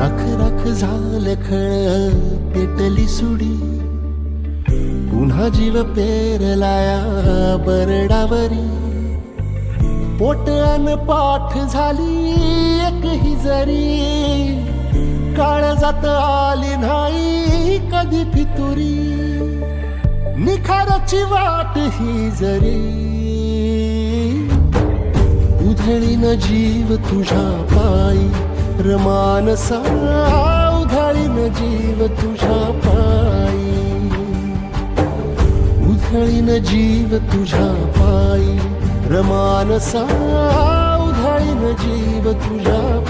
रख रख झाल खळ पेटली सुडी. पुन्हा जीव पेरलाया बरडावरी. पोट अन पाठ झाली एकही जरी. काळ जात आली नाही कधी फितुरी. निखाराची वाट ही जरी. उधळी न जीव तुझ्या पायी. रमानसा उधळीन जीव तुझ्या पायी. उधळीन जीव तुझ्या पायी. रमानसा उधळीन जीव तुझ्या